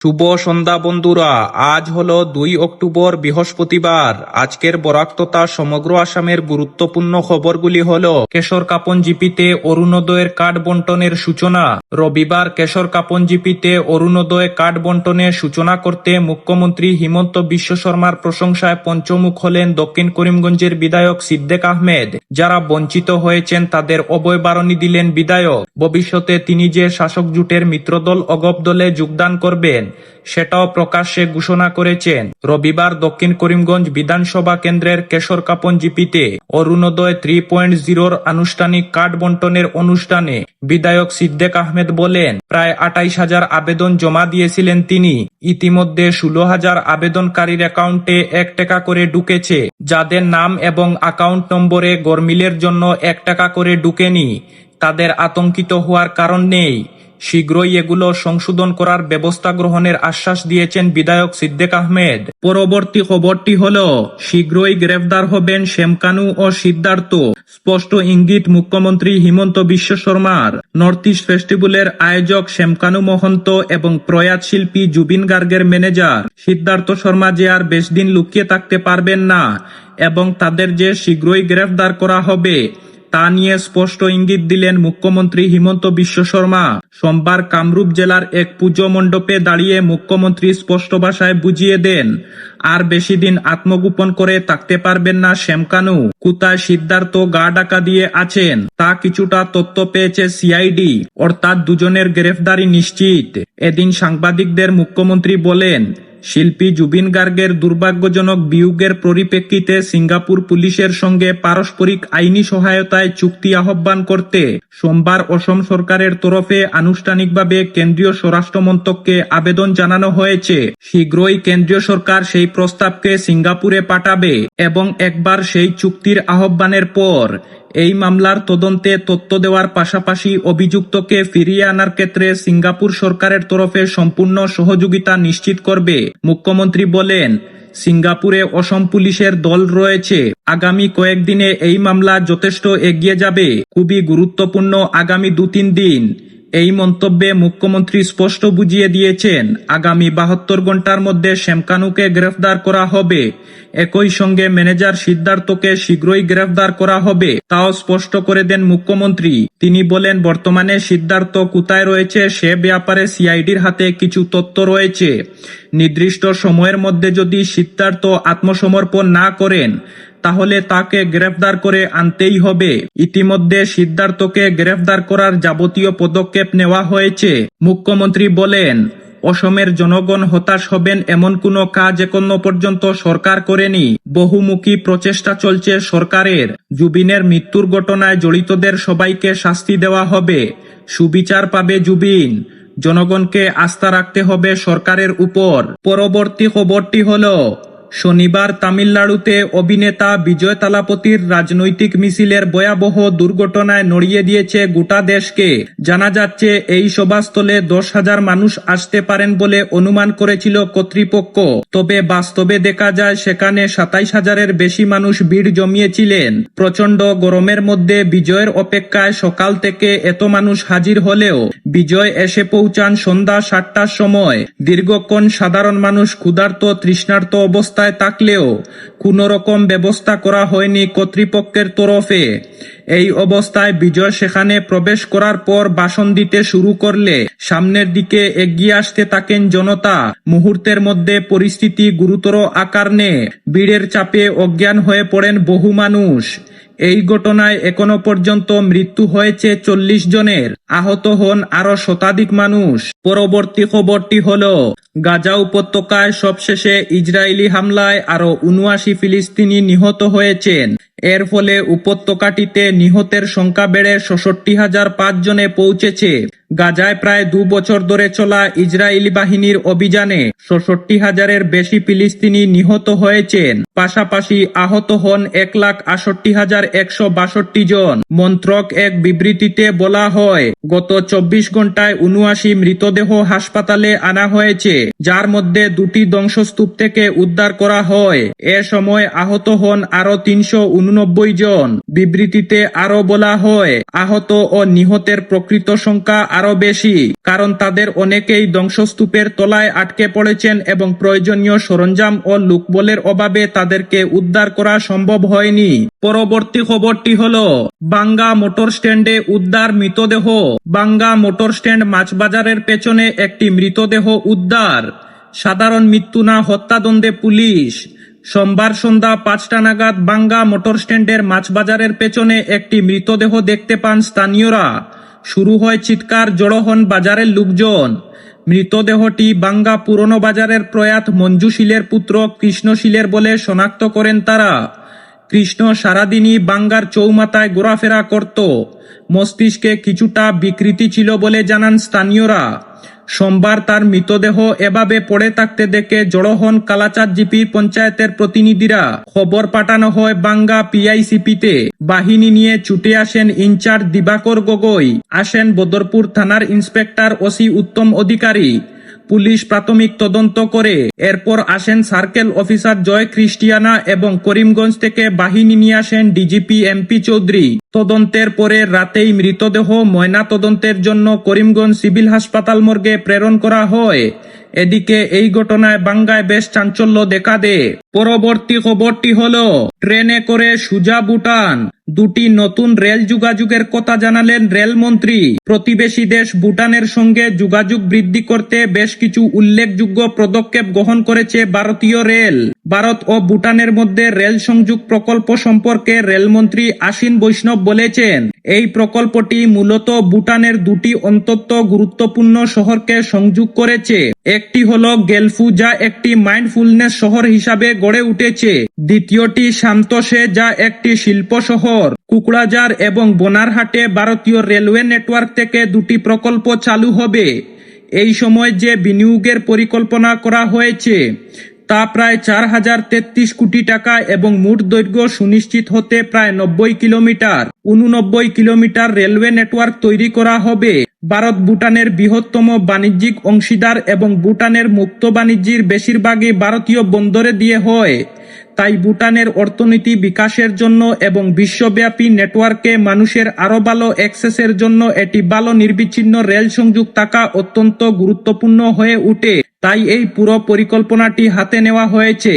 শুভ সন্ধ্যা বন্ধুরা, আজ হলো দুই অক্টোবর বৃহস্পতিবার। আজকের বরাক তথা সমগ্র আসামের গুরুত্বপূর্ণ খবরগুলি হল কেশর কাপন জিপিতে অরুণোদয়ের কার্ড বন্টনের সূচনা। রবিবার কেশর কাপন জিপিতে অরুণোদয় কার্ড বন্টনের সূচনা করতে মুখ্যমন্ত্রী হিমন্ত বিশ্ব শর্মার প্রশংসায় পঞ্চমুখ হলেন দক্ষিণ করিমগঞ্জের বিধায়ক সিদ্দেক আহমেদ। যারা বঞ্চিত হয়েছেন তাদের অবয় বারণী দিলেন বিধায়ক। ভবিষ্যতে তিনি যে শাসক জোটের মিত্রদল, অগপ দলে যোগদান করবেন। সেটাও প্রকাশ্যে ঘোষণা করেছেন। রবিবার দক্ষিণ করিমগঞ্জ বিধানসভা কেন্দ্রের কেশর কাপন জিপিতে অরুণোদয় থ্রি পয়েন্ট জিরোর আনুষ্ঠানিক কার্ড বন্টনের অনুষ্ঠানে বিধায়ক সিদ্দেক আহমেদ বলেন, প্রায় আটাইশ হাজার আবেদন জমা দিয়েছিলেন তিনি। ইতিমধ্যে ষোলো হাজার আবেদনকারীর অ্যাকাউন্টে এক টাকা করে ঢুকেছে। যাদের নাম এবং অ্যাকাউন্ট নম্বরে গরমিলের জন্য এক টাকা করে ঢুকেনি। তাদের আতঙ্কিত হওয়ার কারণ নেই। শীঘ্রই এগুলো সংশোধন করার ব্যবস্থা গ্রহণের আশ্বাস দিয়েছেন বিধায়ক সিদ্দেক আহমেদ। পরবর্তী খবরটি হল, শীঘ্রই গ্রেফতার হবেন শ্যামকানু ও সিদ্ধার্থ। স্পষ্ট ইঙ্গিত মুখ্যমন্ত্রী হিমন্ত বিশ্ব শর্মার। নর্থ ইস্ট ফেস্টিভ্যালের আয়োজক শ্যামকানু মহন্ত এবং প্রয়াত শিল্পী জুবিন গার্গের ম্যানেজার। সিদ্ধার্থ শর্মা যে আর বেশ দিন লুকিয়ে থাকতে পারবেন না এবং তাদের যে শীঘ্রই গ্রেফতার করা হবে তা নিয়ে স্পষ্ট ইঙ্গিত দিলেন মুখ্যমন্ত্রী হিমন্ত বিশ্ব শর্মা। সোমবার কামরূপ জেলার এক পুজো মণ্ডপে দাঁড়িয়ে মুখ্যমন্ত্রী স্পষ্ট ভাষায় বুঝিয়ে দেন, আর বেশি দিন আত্মগোপন করে থাকতে পারবেন না শ্যামকানু। কোথায় সিদ্ধার্থ গা ডাকা দিয়ে আছেন, তা কিছুটা তথ্য পেয়েছে সিআইডি। অর্থাৎ দুজনের গ্রেফতারি নিশ্চিত। এদিন সাংবাদিকদের মুখ্যমন্ত্রী বলেন শিল্পী জুবিন গার্গের দুর্ভাগ্যজনক বিয়োগের পরিপ্রেক্ষিতে সিঙ্গাপুর পুলিশের সঙ্গে পারস্পরিক আইনি সহায়তায় চুক্তি আহ্বান করতে সোমবার অসম সরকারের তরফে আনুষ্ঠানিকভাবে কেন্দ্রীয় স্বরাষ্ট্র মন্ত্রককে আবেদন জানানো হয়েছে। শীঘ্রই কেন্দ্রীয় সরকার সেই প্রস্তাবকে সিঙ্গাপুরে পাঠাবে এবং একবার সেই চুক্তির আহ্বানের পর এই মামলার তদন্তে তথ্য দেওয়ার পাশাপাশি অভিযুক্তকে ফিরিয়ে আনার ক্ষেত্রে সিঙ্গাপুর সরকারের তরফে সম্পূর্ণ সহযোগিতা নিশ্চিত করবে। মুখ্যমন্ত্রী বলেন, সিঙ্গাপুরে অসম পুলিশের দল রয়েছে। আগামী কয়েকদিনে এই মামলা যথেষ্ট এগিয়ে যাবে। খুবই গুরুত্বপূর্ণ আগামী দু তিন দিন। এই মন্তব্যে মুখ্যমন্ত্রী স্পষ্ট বুঝিয়ে দিয়েছেন, আগামী বাহাত্তর ঘণ্টার মধ্যে শ্যামকানুকে গ্রেফতার করা হবে। একই সঙ্গে ম্যানেজার সিদ্ধার্থকে শীঘ্রই গ্রেফতার করা হবে, তাও স্পষ্ট করে দেন মুখ্যমন্ত্রী। তিনি বলেন, বর্তমানে সিদ্ধার্থ কোথায় রয়েছে সে ব্যাপারে সিআইডির হাতে কিছু তথ্য রয়েছে। নির্দিষ্ট সময়ের মধ্যে যদি সিদ্ধার্থ আত্মসমর্পণ না করেন তাহলে তাকে গ্রেফতার করে আনতেই হবে। ইতিমধ্যে সিদ্ধার্থকে গ্রেফতার করার যাবতীয় পদক্ষেপ নেওয়া হয়েছে। মুখ্যমন্ত্রী বলেন, অসমের জনগণ হতাশ হবেন এমন কোনো কাজ এখনও পর্যন্ত সরকার করেনি। বহুমুখী প্রচেষ্টা চলছে সরকারের। জুবিনের মৃত্যুর ঘটনায় জড়িতদের সবাইকে শাস্তি দেওয়া হবে। সুবিচার পাবে জুবিন। জনগণকে আস্থা রাখতে হবে সরকারের উপর। পরবর্তী খবরটি হলো শনিবার তামিলনাড়ুতে অভিনেতা বিজয় তালাপতির রাজনৈতিক মিছিলের ভয়াবহ দুর্ঘটনায় নড়িয়ে দিয়েছে গোটা দেশকে। জানা যাচ্ছে, এই সভাস্থলে দশ হাজার মানুষ আসতে পারেন বলে অনুমান করেছিল কর্তৃপক্ষ। তবে বাস্তবে দেখা যায়, সেখানে সাতাইশ হাজারের বেশি মানুষ ভিড় জমিয়েছিলেন। প্রচণ্ড গরমের মধ্যে বিজয়ের অপেক্ষায় সকাল থেকে এত মানুষ হাজির হলেও বিজয় এসে পৌঁছান সন্ধ্যা সাতটার সময়। দীর্ঘক্ষণ সাধারণ মানুষ ক্ষুধার্ত, তৃষ্ণার্ত অবস্থায় থাকলেও কোনো রকম ব্যবস্থা করা হয়নি কর্তৃপক্ষের তরফে। এই অবস্থায় বিজয় সেখানে প্রবেশ করার পর বাসন দিতে শুরু করলে সামনের দিকে এগিয়ে আসতে থাকেন জনতা। মুহূর্তের মধ্যে পরিস্থিতি গুরুতর আকার নেয় ভিড়ের চাপে অজ্ঞান হয়ে পড়েন বহু মানুষ। এই ঘটনায় এখনও পর্যন্ত মৃত্যু হয়েছে চল্লিশ জনের। আহত হন আরও শতাধিক মানুষ। পরবর্তী খবরটি হল, গাজা উপত্যকায় সবশেষে ইসরায়েলি হামলায় আরও উনআশি ফিলিস্তিনি নিহত হয়েছেন। এর ফলে উপত্যকাটিতে নিহতের সংখ্যা বেড়ে ষষট্টি হাজার পাঁচ জনে পৌঁছেছে। গাজায় প্রায় দু বছর ধরে চলা ইসরায়েলি বাহিনীর অভিযানে ষষট্টি হাজারের বেশি ফিলিস্তিনি নিহত হয়েছেন। পাশাপাশি আহত হন এক লাখ আষট্টি হাজার একশো বাষট্টি জন। মন্ত্রক এক বিবৃতিতে বলা হয়, গত চব্বিশ ঘন্টায় উনআশি মৃতদেহ হাসপাতালে আনা হয়েছে, যার মধ্যে দুটি ধ্বংসস্তূপ থেকে উদ্ধার করা হয়। এ সময় আহত হন আরও তিনশো উননব্বই জন। বিবৃতিতে আরও বলা হয়, আহত ও নিহতের প্রকৃত সংখ্যা আরও বেশি, কারণ তাদের অনেকেই ধ্বংসস্তূপের তলায় আটকে পড়েছেন এবং প্রয়োজনীয় সরঞ্জাম ও লোকবলের অভাবে তাদেরকে উদ্ধার করা সম্ভব হয়নি। পরবর্তী খবরটি হলো, বাঙ্গা মোটর স্ট্যান্ডে উদ্ধার মৃতদেহ। বাঙ্গা মোটর স্ট্যান্ড মাছবাজারের পেছনে একটি মৃতদেহ উদ্ধার। সাধারণ মৃত্যু না, হত্যাদণ্ডে পুলিশ। সোমবার সন্ধ্যা পাঁচটা নাগাদ বাঙ্গা মোটর স্ট্যান্ডের মাছবাজারের পেছনে একটি মৃতদেহ দেখতে পান স্থানীয়রা। শুরু হয় চিৎকার, জড়ো হন বাজারের লোকজন। মৃতদেহটি বাঙ্গা পুরনো বাজারের প্রয়াত মঞ্জুশীলের পুত্র কৃষ্ণশীলের বলে শনাক্ত করেন তারা। কৃষ্ণ সারাদিনই বাঙ্গার চৌমাথায় ঘোরাফেরা করত। মস্তিষ্কে কিছুটা বিকৃতি ছিল বলে জানান স্থানীয়রা। সোমবার তার মৃতদেহ এভাবে পড়ে থাকতে দেখে জড়ো হন কালাচাঁদ জিপির পঞ্চায়েতের প্রতিনিধিরা খবর পাঠানো হয় বাঙ্গা পিআইসিপিতে। বাহিনী নিয়ে ছুটে আসেন ইনচার্জ দিবাকর গগৈ। আসেন বদরপুর থানার inspector OC Uttam Adhikari. Police প্রাথমিক তদন্ত করে। এরপর আসেন সার্কেল অফিসার জয় ক্রিস্টিয়ানা এবং করিমগঞ্জ থেকে বাহিনী নিয়ে আসেন ডিজিপি এমপি চৌধুরী। তদন্তের পরে রাতেই মৃতদেহ ময়না তদন্তের জন্য করিমগঞ্জ সিভিল হাসপাতাল মর্গে প্রেরণ করা হয়। এদিকে এই ঘটনায় বাঙ্গায় বেশ চাঞ্চল্য দেখা দে পরবর্তী খবরটি হল, ট্রেনে করে সুজা ভুটান। দুটি নতুন রেল যোগাযোগের কথা জানালেন রেলমন্ত্রী। প্রতিবেশী দেশ ভুটানের সঙ্গে যোগাযোগ বৃদ্ধি করতে বেশ কিছু উল্লেখযোগ্য পদক্ষেপ গ্রহণ করেছে ভারতীয় রেল। ভারত ও ভুটানের মধ্যে রেল সংযোগ প্রকল্প সম্পর্কে রেলমন্ত্রী আশিন বৈষ্ণব বলেছেন। এই প্রকল্পটি মূলত ভুটানের দুটি অন্তত গুরুত্বপূর্ণ শহরকে সংযোগ করেছে। একটি হল গেলফু যা একটি মাইন্ডফুলনেস শহর হিসাবে গড়ে উঠেছে। দ্বিতীয়টি শান্তসে যা একটি শিল্প শহর। কুকড়াজার এবং বনারহাটে ভারতীয় রেলওয়ে নেটওয়ার্ক থেকে দুটি প্রকল্প চালু হবে। এই সময় যে বিনিয়োগের পরিকল্পনা করা হয়েছে তা প্রায় চার হাজার তেত্রিশ কোটি টাকা এবং মোট দৈর্ঘ্য সুনিশ্চিত হতে প্রায় নব্বই কিলোমিটার। উননব্বই কিলোমিটার রেলওয়ে নেটওয়ার্ক তৈরি করা হবে। ভারত ভুটানের বৃহত্তম বাণিজ্যিক অংশীদার এবং ভুটানের মুক্ত বাণিজ্যের বেশিরভাগই ভারতীয় বন্দরে দিয়ে হয়। তাই ভুটানের অর্থনীতি বিকাশের জন্য এবং বিশ্বব্যাপী নেটওয়ার্কে মানুষের আরও ভালো অ্যাক্সেসের জন্য এটি ভালো নির্বিচ্ছিন্ন রেল সংযোগ থাকা অত্যন্ত গুরুত্বপূর্ণ হয়ে উঠে। তাই এই পুরো পরিকল্পনাটি হাতে নেওয়া হয়েছে।